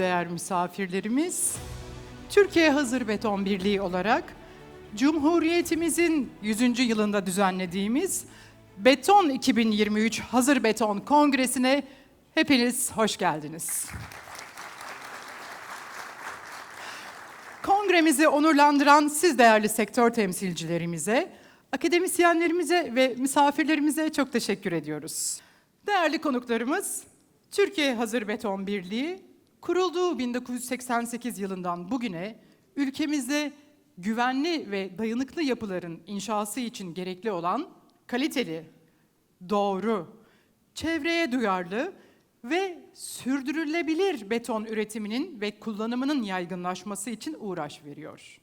saygıdeğer misafirlerimiz, Türkiye Hazır Beton Birliği olarak Cumhuriyetimizin 100. yılında düzenlediğimiz Beton 2023 Hazır Beton Kongresi'ne hepiniz hoş geldiniz. Kongremizi onurlandıran siz değerli sektör temsilcilerimize, akademisyenlerimize ve misafirlerimize çok teşekkür ediyoruz. Değerli konuklarımız, Türkiye Hazır Beton Birliği kurulduğu 1988 yılından bugüne ülkemizde güvenli ve dayanıklı yapıların inşası için gerekli olan kaliteli, doğru, çevreye duyarlı ve sürdürülebilir beton üretiminin ve kullanımının yaygınlaşması için uğraş veriyor.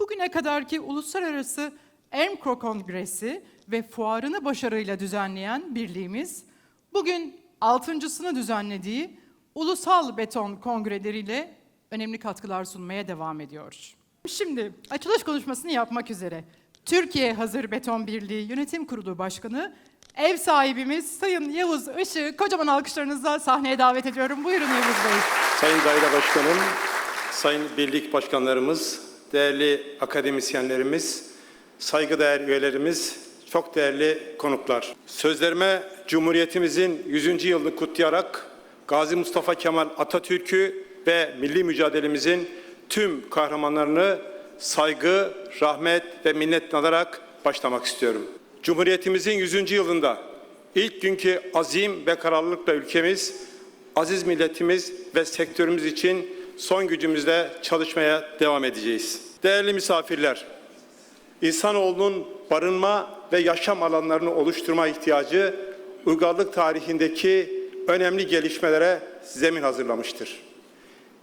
Bugüne kadarki uluslararası EMCO Kongresi ve fuarını başarıyla düzenleyen birliğimiz, bugün altıncısını düzenlediği Ulusal Beton Kongreleriyle önemli katkılar sunmaya devam ediyor. Şimdi açılış konuşmasını yapmak üzere Türkiye Hazır Beton Birliği Yönetim Kurulu Başkanı, ev sahibimiz Sayın Yavuz Işık'ı kocaman alkışlarınızla sahneye davet ediyorum. Buyurun Yavuz Bey. Sayın Daire Başkanım, Sayın Birlik Başkanlarımız, değerli akademisyenlerimiz, saygıdeğer üyelerimiz, çok değerli konuklar. Sözlerime Cumhuriyetimizin 100. yılını kutlayarak Gazi Mustafa Kemal Atatürk'ü ve milli mücadelemizin tüm kahramanlarını saygı, rahmet ve minnet alarak başlamak istiyorum. Cumhuriyetimizin 100. yılında ilk günkü azim ve kararlılıkla ülkemiz aziz milletimiz ve sektörümüz için son gücümüzle çalışmaya devam edeceğiz. Değerli misafirler, insanoğlunun barınma ve yaşam alanlarını oluşturma ihtiyacı uygarlık tarihindeki önemli gelişmelere zemin hazırlamıştır.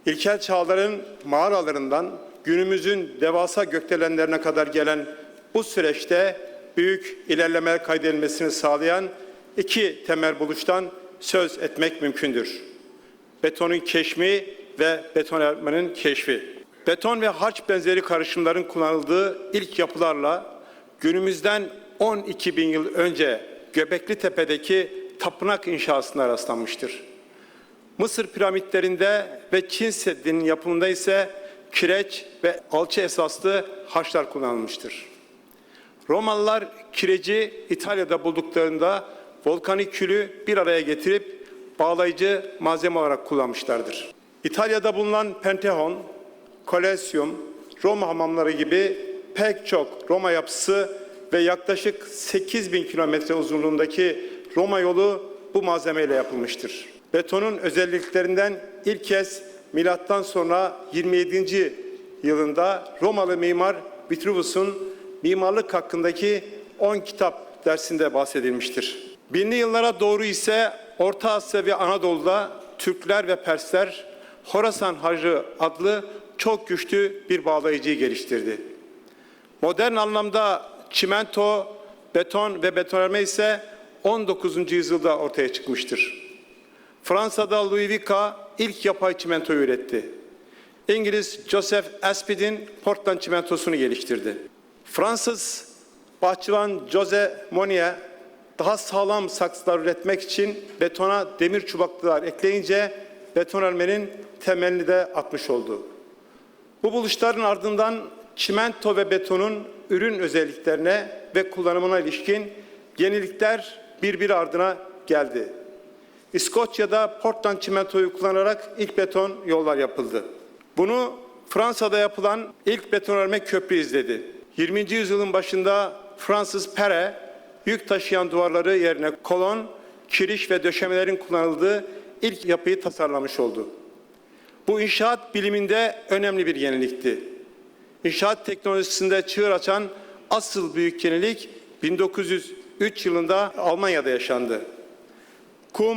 İlkel çağların mağaralarından günümüzün devasa gökdelenlerine kadar gelen bu süreçte büyük ilerleme kaydedilmesini sağlayan iki temel buluştan söz etmek mümkündür. Betonun keşmi ve betonarmanın keşfi. Beton ve harç benzeri karışımların kullanıldığı ilk yapılarla günümüzden 12 bin yıl önce Göbekli Tepe'deki tapınak inşasına rastlanmıştır. Mısır piramitlerinde ve Çin Seddi'nin yapımında ise kireç ve alçı esaslı haçlar kullanılmıştır. Romalılar kireci İtalya'da bulduklarında volkanik külü bir araya getirip bağlayıcı malzeme olarak kullanmışlardır. İtalya'da bulunan Pantheon, Kolezyum, Roma hamamları gibi pek çok Roma yapısı ve yaklaşık 8 bin kilometre uzunluğundaki Roma yolu bu malzemeyle yapılmıştır. Betonun özelliklerinden ilk kez milattan sonra 27. yılında Romalı mimar Vitruvius'un mimarlık hakkındaki 10 kitap dersinde bahsedilmiştir. Binli yıllara doğru ise Orta Asya ve Anadolu'da Türkler ve Persler Horasan Hacı adlı çok güçlü bir bağlayıcıyı geliştirdi. Modern anlamda çimento, beton ve betonarme ise 19. yüzyılda ortaya çıkmıştır. Fransa'da Louis Vica ilk yapay çimento üretti. İngiliz Joseph Aspid'in Portland çimentosunu geliştirdi. Fransız bahçıvan Jose Monnier daha sağlam saksılar üretmek için betona demir çubuklar ekleyince betonarmenin temelini de atmış oldu. Bu buluşların ardından çimento ve betonun ürün özelliklerine ve kullanımına ilişkin yenilikler birbiri ardına geldi. İskoçya'da Portland çimentoyu kullanarak ilk beton yollar yapıldı. Bunu Fransa'da yapılan ilk betonarme köprü izledi. 20. yüzyılın başında Fransız Pere yük taşıyan duvarları yerine kolon, kiriş ve döşemelerin kullanıldığı ilk yapıyı tasarlamış oldu. Bu inşaat biliminde önemli bir yenilikti. İnşaat teknolojisinde çığır açan asıl büyük yenilik 1903 yılında Almanya'da yaşandı. Kum,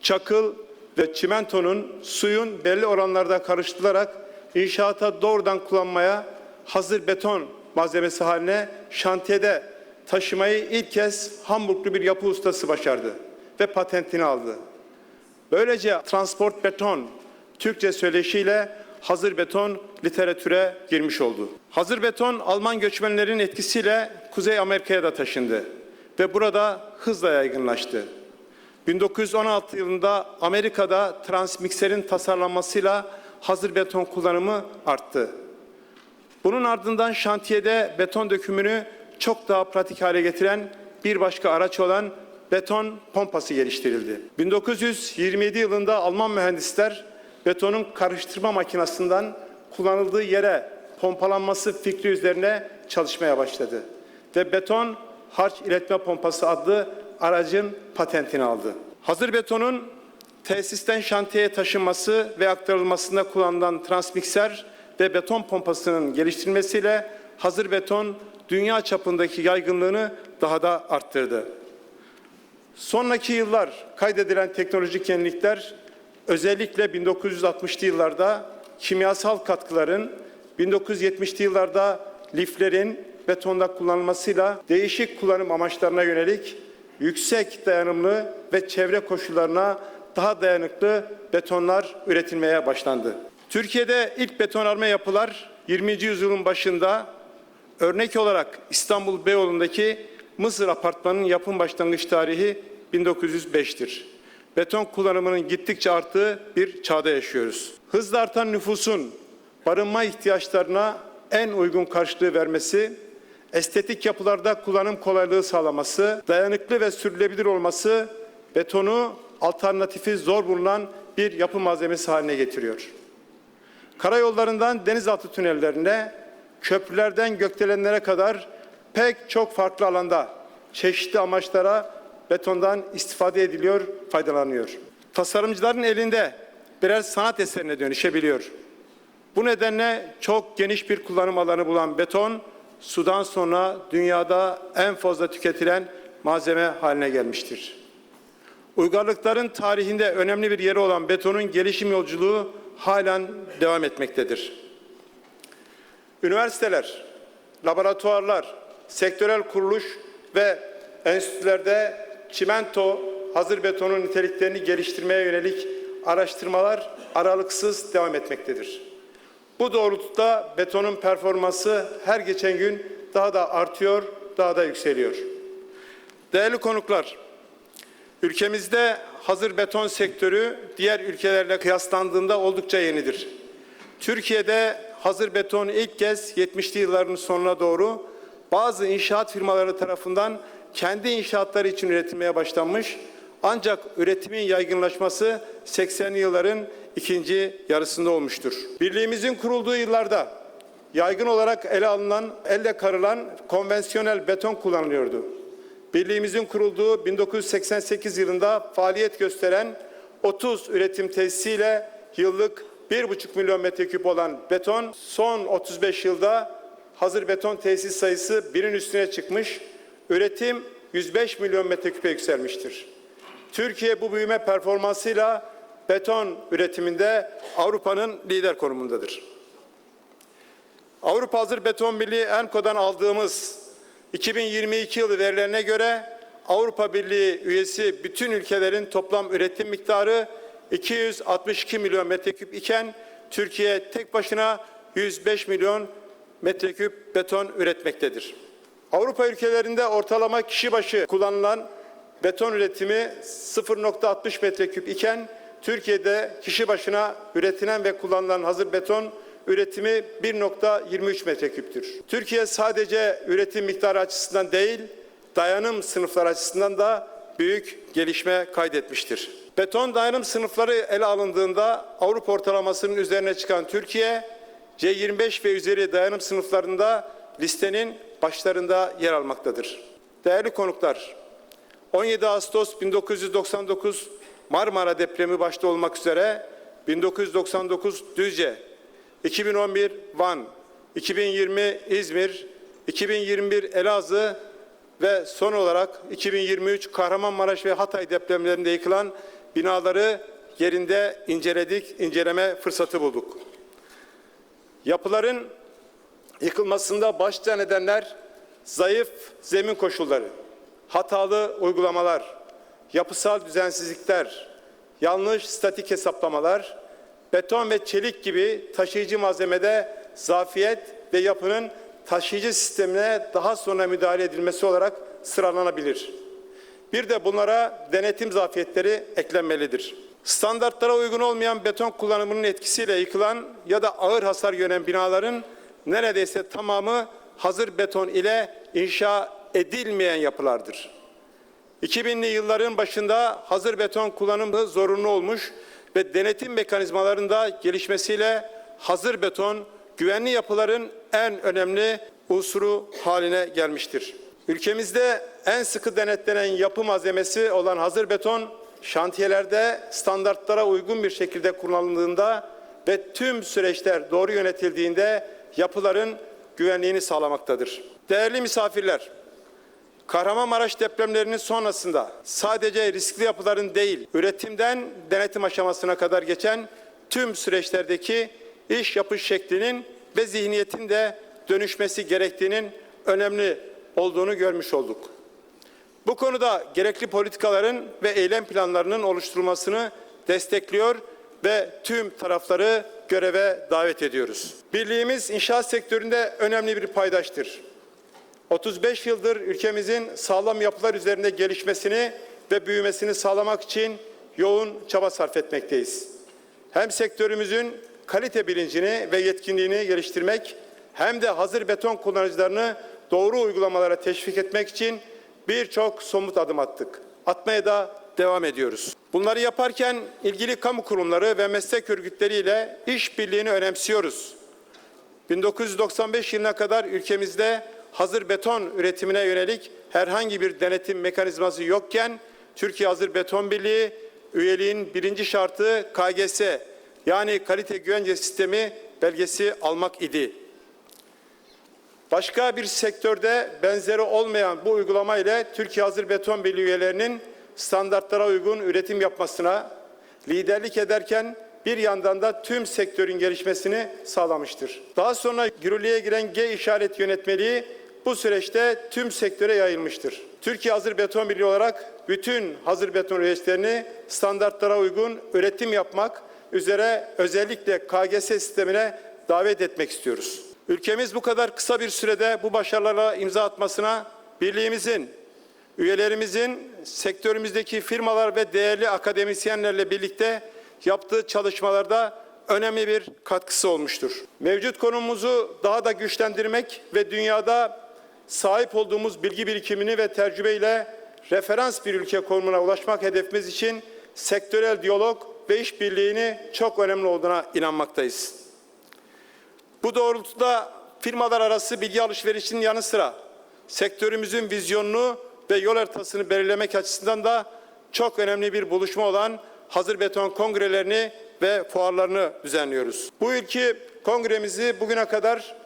çakıl ve çimentonun suyun belli oranlarda karıştırılarak inşaata doğrudan kullanmaya hazır beton malzemesi haline şantiyede taşımayı ilk kez Hamburglu bir yapı ustası başardı ve patentini aldı. Böylece transport beton Türkçe söyleşiyle hazır beton literatüre girmiş oldu. Hazır beton Alman göçmenlerin etkisiyle Kuzey Amerika'ya da taşındı ve burada hızla yaygınlaştı. 1916 yılında Amerika'da transmikserin tasarlanmasıyla hazır beton kullanımı arttı. Bunun ardından şantiyede beton dökümünü çok daha pratik hale getiren bir başka araç olan beton pompası geliştirildi. 1927 yılında Alman mühendisler betonun karıştırma makinesinden kullanıldığı yere pompalanması fikri üzerine çalışmaya başladı. Ve beton harç iletme pompası adlı aracın patentini aldı. Hazır betonun tesisten şantiyeye taşınması ve aktarılmasında kullanılan transmikser ve beton pompasının geliştirilmesiyle hazır beton dünya çapındaki yaygınlığını daha da arttırdı. Sonraki yıllar kaydedilen teknolojik yenilikler özellikle 1960'lı yıllarda kimyasal katkıların, 1970'li yıllarda liflerin betonda kullanılmasıyla değişik kullanım amaçlarına yönelik yüksek dayanımlı ve çevre koşullarına daha dayanıklı betonlar üretilmeye başlandı. Türkiye'de ilk betonarme yapılar 20. yüzyılın başında örnek olarak İstanbul Beyoğlu'ndaki Mısır Apartmanı'nın yapım başlangıç tarihi 1905'tir. Beton kullanımının gittikçe arttığı bir çağda yaşıyoruz. Hızla artan nüfusun barınma ihtiyaçlarına en uygun karşılığı vermesi, estetik yapılarda kullanım kolaylığı sağlaması, dayanıklı ve sürülebilir olması betonu alternatifi zor bulunan bir yapı malzemesi haline getiriyor. Karayollarından denizaltı tünellerine, köprülerden gökdelenlere kadar pek çok farklı alanda çeşitli amaçlara betondan istifade ediliyor, faydalanıyor. Tasarımcıların elinde birer sanat eserine dönüşebiliyor. Bu nedenle çok geniş bir kullanım alanı bulan beton, sudan sonra dünyada en fazla tüketilen malzeme haline gelmiştir. Uygarlıkların tarihinde önemli bir yeri olan betonun gelişim yolculuğu halen devam etmektedir. Üniversiteler, laboratuvarlar, sektörel kuruluş ve enstitülerde çimento, hazır betonun niteliklerini geliştirmeye yönelik araştırmalar aralıksız devam etmektedir. Bu doğrultuda betonun performansı her geçen gün daha da artıyor, daha da yükseliyor. Değerli konuklar, ülkemizde hazır beton sektörü diğer ülkelerle kıyaslandığında oldukça yenidir. Türkiye'de hazır beton ilk kez 70'li yılların sonuna doğru bazı inşaat firmaları tarafından kendi inşaatları için üretilmeye başlanmış ancak üretimin yaygınlaşması 80'li yılların ikinci yarısında olmuştur. Birliğimizin kurulduğu yıllarda yaygın olarak ele alınan, elle karılan konvansiyonel beton kullanılıyordu. Birliğimizin kurulduğu 1988 yılında faaliyet gösteren 30 üretim tesisiyle yıllık 1,5 milyon metreküp olan beton son 35 yılda hazır beton tesis sayısı birin üstüne çıkmış, üretim 105 milyon metreküpe yükselmiştir. Türkiye bu büyüme performansıyla beton üretiminde Avrupa'nın lider konumundadır. Avrupa Hazır Beton Birliği ENKO'dan aldığımız 2022 yılı verilerine göre Avrupa Birliği üyesi bütün ülkelerin toplam üretim miktarı 262 milyon metreküp iken Türkiye tek başına 105 milyon metreküp beton üretmektedir. Avrupa ülkelerinde ortalama kişi başı kullanılan beton üretimi 0.60 metreküp iken Türkiye'de kişi başına üretilen ve kullanılan hazır beton üretimi 1.23 metreküptür. Türkiye sadece üretim miktarı açısından değil, dayanım sınıfları açısından da büyük gelişme kaydetmiştir. Beton dayanım sınıfları ele alındığında Avrupa ortalamasının üzerine çıkan Türkiye, C25 ve üzeri dayanım sınıflarında listenin başlarında yer almaktadır. Değerli konuklar, 17 Ağustos 1999 Marmara depremi başta olmak üzere 1999 Düzce, 2011 Van, 2020 İzmir, 2021 Elazığ ve son olarak 2023 Kahramanmaraş ve Hatay depremlerinde yıkılan binaları yerinde inceledik, inceleme fırsatı bulduk. Yapıların yıkılmasında başta nedenler zayıf zemin koşulları, hatalı uygulamalar, yapısal düzensizlikler, yanlış statik hesaplamalar, beton ve çelik gibi taşıyıcı malzemede zafiyet ve yapının taşıyıcı sistemine daha sonra müdahale edilmesi olarak sıralanabilir. Bir de bunlara denetim zafiyetleri eklenmelidir. Standartlara uygun olmayan beton kullanımının etkisiyle yıkılan ya da ağır hasar gören binaların neredeyse tamamı hazır beton ile inşa edilmeyen yapılardır. 2000'li yılların başında hazır beton kullanımı zorunlu olmuş ve denetim mekanizmalarında gelişmesiyle hazır beton güvenli yapıların en önemli unsuru haline gelmiştir. Ülkemizde en sıkı denetlenen yapı malzemesi olan hazır beton şantiyelerde standartlara uygun bir şekilde kullanıldığında ve tüm süreçler doğru yönetildiğinde yapıların güvenliğini sağlamaktadır. Değerli misafirler, Kahramanmaraş depremlerinin sonrasında sadece riskli yapıların değil, üretimden denetim aşamasına kadar geçen tüm süreçlerdeki iş yapış şeklinin ve zihniyetin de dönüşmesi gerektiğinin önemli olduğunu görmüş olduk. Bu konuda gerekli politikaların ve eylem planlarının oluşturulmasını destekliyor ve tüm tarafları göreve davet ediyoruz. Birliğimiz inşaat sektöründe önemli bir paydaştır. 35 yıldır ülkemizin sağlam yapılar üzerinde gelişmesini ve büyümesini sağlamak için yoğun çaba sarf etmekteyiz. Hem sektörümüzün kalite bilincini ve yetkinliğini geliştirmek hem de hazır beton kullanıcılarını doğru uygulamalara teşvik etmek için birçok somut adım attık. Atmaya da devam ediyoruz. Bunları yaparken ilgili kamu kurumları ve meslek örgütleriyle işbirliğini önemsiyoruz. 1995 yılına kadar ülkemizde hazır beton üretimine yönelik herhangi bir denetim mekanizması yokken Türkiye Hazır Beton Birliği üyeliğin birinci şartı KGS yani kalite güvence sistemi belgesi almak idi. Başka bir sektörde benzeri olmayan bu uygulama ile Türkiye Hazır Beton Birliği üyelerinin standartlara uygun üretim yapmasına liderlik ederken bir yandan da tüm sektörün gelişmesini sağlamıştır. Daha sonra yürürlüğe giren G işaret yönetmeliği bu süreçte tüm sektöre yayılmıştır. Türkiye Hazır Beton Birliği olarak bütün hazır beton üreticilerini standartlara uygun üretim yapmak üzere özellikle KGS sistemine davet etmek istiyoruz. Ülkemiz bu kadar kısa bir sürede bu başarılara imza atmasına birliğimizin, üyelerimizin, sektörümüzdeki firmalar ve değerli akademisyenlerle birlikte yaptığı çalışmalarda önemli bir katkısı olmuştur. Mevcut konumumuzu daha da güçlendirmek ve dünyada sahip olduğumuz bilgi birikimini ve tecrübeyle referans bir ülke konumuna ulaşmak hedefimiz için sektörel diyalog ve işbirliğini çok önemli olduğuna inanmaktayız. Bu doğrultuda firmalar arası bilgi alışverişinin yanı sıra sektörümüzün vizyonunu ve yol haritasını belirlemek açısından da çok önemli bir buluşma olan hazır beton kongrelerini ve fuarlarını düzenliyoruz. Bu ülke kongremizi bugüne kadar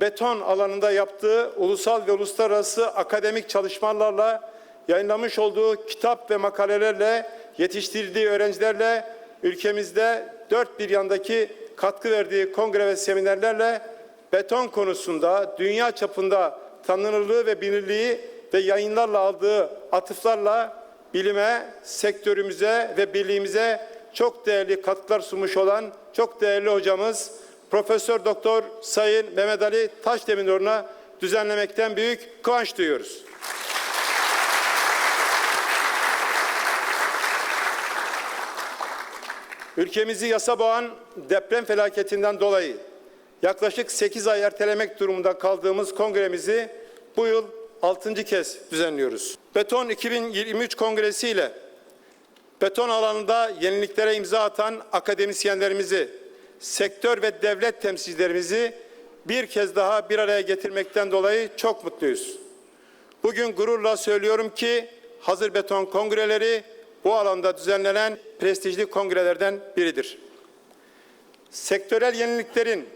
beton alanında yaptığı ulusal ve uluslararası akademik çalışmalarla yayınlamış olduğu kitap ve makalelerle yetiştirdiği öğrencilerle ülkemizde dört bir yandaki katkı verdiği kongre ve seminerlerle beton konusunda dünya çapında tanınırlığı ve bilinirliği ve yayınlarla aldığı atıflarla bilime, sektörümüze ve birliğimize çok değerli katkılar sunmuş olan çok değerli hocamız Profesör Doktor Sayın Mehmet Ali Taşdemiroğlu'na düzenlemekten büyük kıvanç duyuyoruz. Ülkemizi yasa boğan deprem felaketinden dolayı yaklaşık 8 ay ertelemek durumunda kaldığımız kongremizi bu yıl 6. kez düzenliyoruz. Beton 2023 kongresi ile beton alanında yeniliklere imza atan akademisyenlerimizi, sektör ve devlet temsilcilerimizi bir kez daha bir araya getirmekten dolayı çok mutluyuz. Bugün gururla söylüyorum ki hazır beton kongreleri bu alanda düzenlenen prestijli kongrelerden biridir. Sektörel yeniliklerin,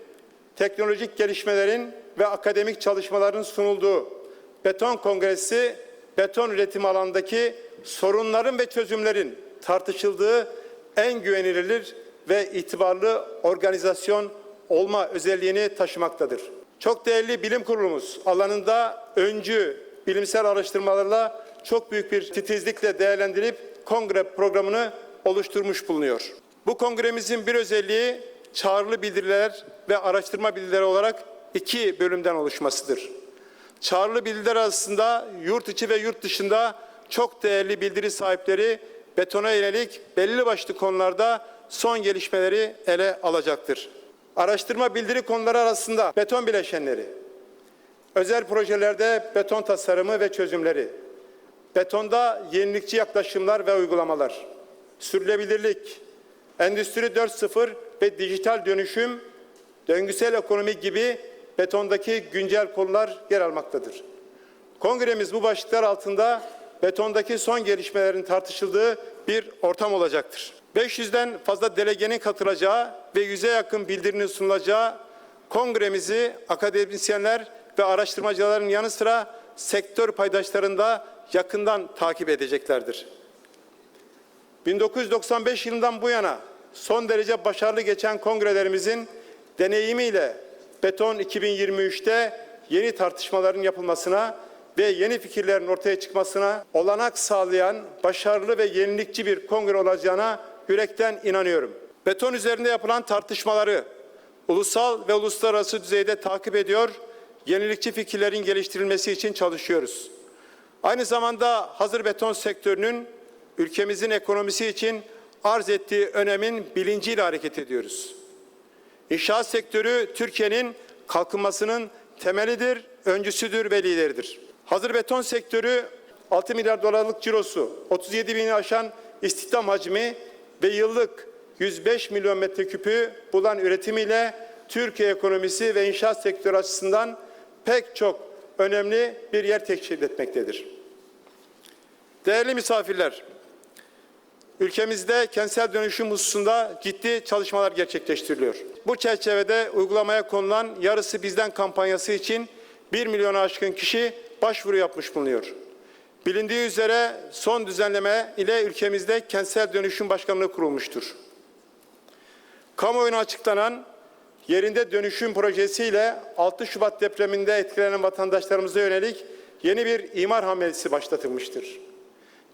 teknolojik gelişmelerin ve akademik çalışmaların sunulduğu Beton Kongresi, beton üretim alanındaki sorunların ve çözümlerin tartışıldığı en güvenilir ve itibarlı organizasyon olma özelliğini taşımaktadır. Çok değerli bilim kurulumuz alanında öncü bilimsel araştırmalarla çok büyük bir titizlikle değerlendirip kongre programını oluşturmuş bulunuyor. Bu kongremizin bir özelliği çağrılı bildiriler ve araştırma bildirileri olarak iki bölümden oluşmasıdır. Çağrılı bildiriler arasında yurt içi ve yurt dışında çok değerli bildiri sahipleri betona yönelik belli başlı konularda son gelişmeleri ele alacaktır. Araştırma bildiri konuları arasında beton bileşenleri, özel projelerde beton tasarımı ve çözümleri, betonda yenilikçi yaklaşımlar ve uygulamalar, sürdürülebilirlik, endüstri 4.0 ve dijital dönüşüm, döngüsel ekonomi gibi betondaki güncel konular yer almaktadır. Kongremiz bu başlıklar altında betondaki son gelişmelerin tartışıldığı bir ortam olacaktır. 500'den fazla delegenin katılacağı ve 100'e yakın bildirinin sunulacağı kongremizi akademisyenler ve araştırmacıların yanı sıra sektör paydaşlarını da yakından takip edeceklerdir. 1995 yılından bu yana son derece başarılı geçen kongrelerimizin deneyimiyle Beton 2023'te yeni tartışmaların yapılmasına ve yeni fikirlerin ortaya çıkmasına olanak sağlayan başarılı ve yenilikçi bir kongre olacağına yürekten inanıyorum. Beton üzerinde yapılan tartışmaları ulusal ve uluslararası düzeyde takip ediyor, yenilikçi fikirlerin geliştirilmesi için çalışıyoruz. Aynı zamanda hazır beton sektörünün ülkemizin ekonomisi için arz ettiği önemin bilinciyle hareket ediyoruz. İnşaat sektörü Türkiye'nin kalkınmasının temelidir, öncüsüdür ve lideridir. Hazır beton sektörü 6 milyar dolarlık cirosu, 37 bini aşan istihdam hacmi ve yıllık 105 milyon metreküpü bulan üretimiyle Türkiye ekonomisi ve inşaat sektörü açısından pek çok önemli bir yer teşkil etmektedir. Değerli misafirler, ülkemizde kentsel dönüşüm hususunda ciddi çalışmalar gerçekleştiriliyor. Bu çerçevede uygulamaya konulan yarısı bizden kampanyası için 1 milyona aşkın kişi başvuru yapmış bulunuyor. Bilindiği üzere son düzenleme ile ülkemizde kentsel dönüşüm başkanlığı kurulmuştur. Kamuoyuna açıklanan yerinde dönüşüm projesiyle 6 Şubat depreminde etkilenen vatandaşlarımıza yönelik yeni bir imar hamlesi başlatılmıştır.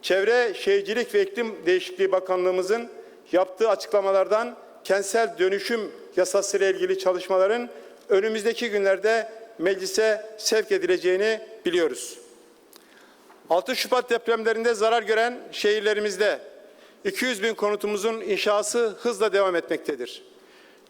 Çevre, Şehircilik ve İklim Değişikliği Bakanlığımızın yaptığı açıklamalardan kentsel dönüşüm yasası ile ilgili çalışmaların önümüzdeki günlerde meclise sevk edileceğini biliyoruz. 6 Şubat depremlerinde zarar gören şehirlerimizde 200 bin konutumuzun inşası hızla devam etmektedir.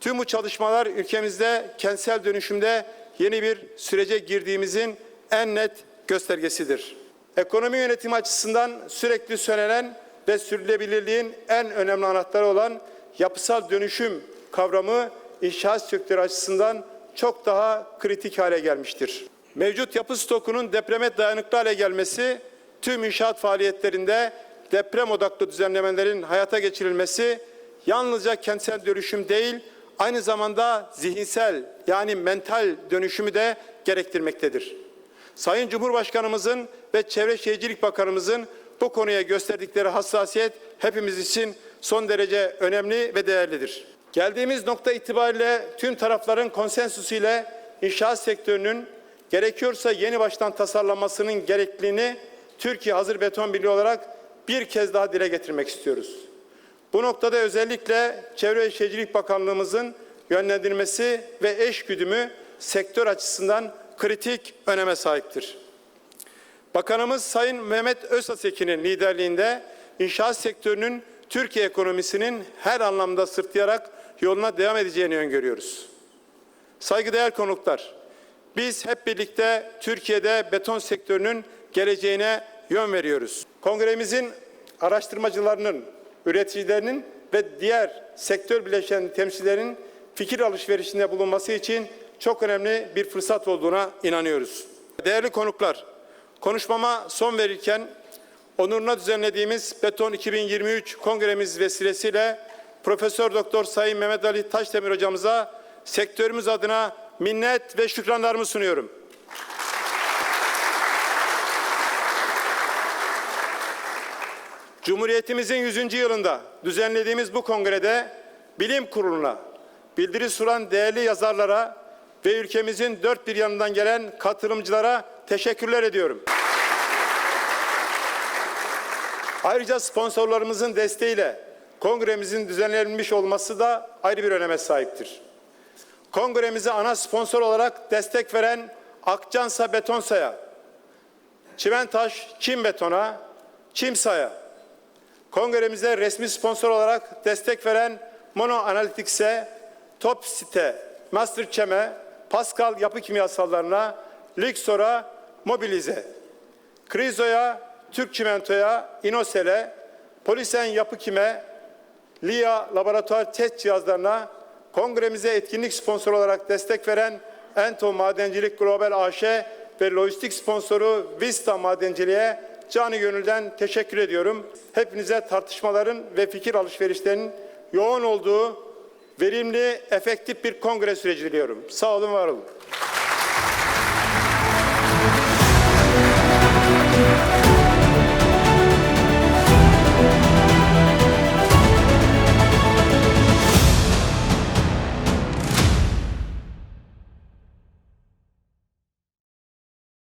Tüm bu çalışmalar ülkemizde kentsel dönüşümde yeni bir sürece girdiğimizin en net göstergesidir. Ekonomi yönetimi açısından sürekli söylenen ve sürdürülebilirliğin en önemli anahtarı olan yapısal dönüşüm kavramı inşaat sektörü açısından çok daha kritik hale gelmiştir. Mevcut yapı stokunun depreme dayanıklı hale gelmesi, tüm inşaat faaliyetlerinde deprem odaklı düzenlemelerin hayata geçirilmesi yalnızca kentsel dönüşüm değil, aynı zamanda zihinsel yani mental dönüşümü de gerektirmektedir. Sayın Cumhurbaşkanımızın ve Çevre Şehircilik Bakanımızın bu konuya gösterdikleri hassasiyet hepimiz için son derece önemli ve değerlidir. Geldiğimiz nokta itibariyle tüm tarafların konsensusu ile inşaat sektörünün gerekiyorsa yeni baştan tasarlanmasının gerekliliğini Türkiye Hazır Beton Birliği olarak bir kez daha dile getirmek istiyoruz. Bu noktada özellikle Çevre ve Şehircilik Bakanlığımızın yönlendirmesi ve eş güdümü sektör açısından kritik öneme sahiptir. Bakanımız Sayın Mehmet Öztekin'in liderliğinde inşaat sektörünün Türkiye ekonomisinin her anlamda sırtlayarak yoluna devam edeceğini öngörüyoruz. Saygıdeğer konuklar, biz hep birlikte Türkiye'de beton sektörünün geleceğine yön veriyoruz. Kongremizin araştırmacılarının, üreticilerinin ve diğer sektör bileşen temsilcilerin fikir alışverişinde bulunması için çok önemli bir fırsat olduğuna inanıyoruz. Değerli konuklar, konuşmama son verirken onuruna düzenlediğimiz Beton 2023 kongremiz vesilesiyle Profesör Doktor Sayın Mehmet Ali Taşdemir hocamıza sektörümüz adına minnet ve şükranlarımı sunuyorum. Cumhuriyetimizin 100. yılında düzenlediğimiz bu kongrede bilim kuruluna, bildiri sunan değerli yazarlara ve ülkemizin dört bir yanından gelen katılımcılara teşekkürler ediyorum. Ayrıca sponsorlarımızın desteğiyle kongremizin düzenlenmiş olması da ayrı bir öneme sahiptir. Kongremize ana sponsor olarak destek veren Akçansa Betonsa'ya, Çimentaş Çim Beton'a, Çimsa'ya, kongremize resmi sponsor olarak destek veren Mono Analytics'e, Top Site, Masterchem'e, Pascal Yapı Kimyasallarına, Lixor'a, Mobilize, Krizo'ya, Türk Çimento'ya, Inosel'e, Polisen Yapı Kim'e, LIA laboratuvar test cihazlarına kongremize etkinlik sponsor olarak destek veren Ento Madencilik Global AŞ ve lojistik sponsoru Vista Madenciliğe canı gönülden teşekkür ediyorum. Hepinize tartışmaların ve fikir alışverişlerinin yoğun olduğu verimli, efektif bir kongre süreci diliyorum. Sağ olun, var olun.